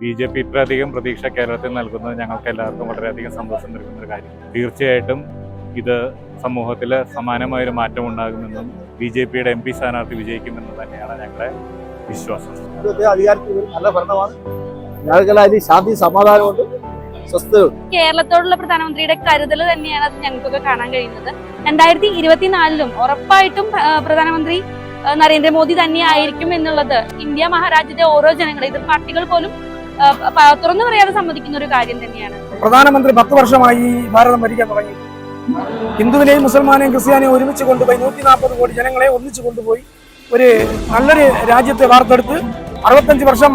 B J P ഇത്രയധികം പ്രതീക്ഷ കേരളത്തിൽ നൽകുന്നത് ഞങ്ങൾക്ക് എല്ലാവർക്കും വളരെയധികം സന്തോഷം നൽകുന്ന ഒരു കാര്യം. തീർച്ചയായിട്ടും ഇത് സമൂഹത്തിൽ സമാനമായൊരു മാറ്റം ഉണ്ടാകുമെന്നും ബി ജെ പിയുടെ എം പി സ്ഥാനാർത്ഥി വിജയിക്കുമെന്നും തന്നെയാണ് ഞങ്ങളുടെ വിശ്വാസം. അധികാരത്തിൽ നല്ല ഭരണമാണ്. അതിൽ ശാന്തി സമാധാനമുണ്ട്. കേരളത്തോടുള്ള പ്രധാനമന്ത്രിയുടെ കരുതൽ തന്നെയാണ് അത് ഞങ്ങൾക്കൊക്കെ കാണാൻ കഴിയുന്നത്. രണ്ടായിരത്തി ഇരുപത്തിനാലിലും ഉറപ്പായിട്ടും പ്രധാനമന്ത്രി നരേന്ദ്രമോദി തന്നെ ആയിരിക്കും എന്നുള്ളത് ഇന്ത്യ മഹാരാജ്യത്തെ ഓരോ ജനങ്ങളെ ഇത് പാർട്ടികൾ പോലും തുറന്നു പറയാതെ സമ്മതിക്കുന്ന ഒരു കാര്യം തന്നെയാണ്. പ്രധാനമന്ത്രി പത്ത് വർഷമായി ഭാരതം ഭരിക്കാൻ തുടങ്ങി. ഹിന്ദുവിനെയും മുസൽമാനെയും ക്രിസ്ത്യാനെയും ഒരുമിച്ച് കൊണ്ടുപോയി നൂറ്റി നാൽപ്പത് കോടി ജനങ്ങളെ ഒന്നിച്ചു കൊണ്ടുപോയി ഒരു നല്ലൊരു രാജ്യത്തെ വാർത്തെടുത്ത് അറുപത്തഞ്ച് വർഷം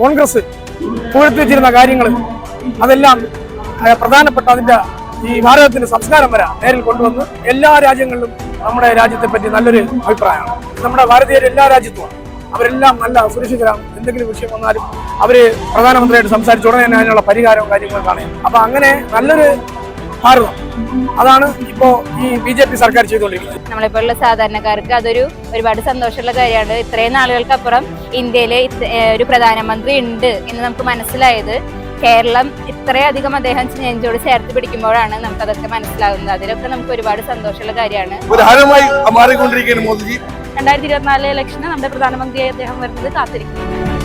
കോൺഗ്രസ് പുകഴ്ത്തി വെച്ചിരുന്ന കാര്യങ്ങൾ അതെല്ലാം പ്രധാനപ്പെട്ട അതിന്റെ ഈ ഭാരതത്തിന്റെ സംസ്കാരം വരെ നേരിൽ കൊണ്ടുവന്ന് എല്ലാ രാജ്യങ്ങളിലും നമ്മുടെ രാജ്യത്തെ പറ്റി നല്ലൊരു അഭിപ്രായമാണ്. നമ്മുടെ ഭാരതീയർ എല്ലാ രാജ്യത്തുമാണ്. അവരെല്ലാം നല്ല സുരക്ഷിതരാണ്. എന്തെങ്കിലും വിഷയം വന്നാലും അവർ പ്രധാനമന്ത്രിയായിട്ട് സംസാരിച്ച ഉടനെ തന്നെ അതിനുള്ള പരിഹാരവും കാര്യങ്ങളും കാണും. അപ്പൊ അങ്ങനെ നല്ലൊരു ഭാരതം അതാണ് ഇപ്പോ ഈ ബി ജെ പി സർക്കാർ ചെയ്തുകൊണ്ടിരിക്കുന്നത്. നമ്മളിപ്പോഴുള്ള സാധാരണക്കാർക്ക് അതൊരു ഒരുപാട് സന്തോഷമുള്ള കാര്യമാണ്. ഇത്രയും നാളുകൾക്കപ്പുറം ഇന്ത്യയിലെ ഒരു പ്രധാനമന്ത്രി ഉണ്ട് എന്ന് നമുക്ക് മനസ്സിലായത്. കേരളം ഇത്രയധികം അദ്ദേഹം നെഞ്ചോട് ചേർത്ത് പിടിക്കുമ്പോഴാണ് നമുക്കതൊക്കെ മനസ്സിലാകുന്നത്. അതിലൊക്കെ നമുക്ക് ഒരുപാട് സന്തോഷമുള്ള കാര്യമാണ്. രണ്ടായിരത്തി ഇരുപത്തിനാലിലെ ഇലക്ഷന് നമ്മുടെ പ്രധാനമന്ത്രിയായി അദ്ദേഹം വരുന്നത് കാത്തിരിക്കുന്നു.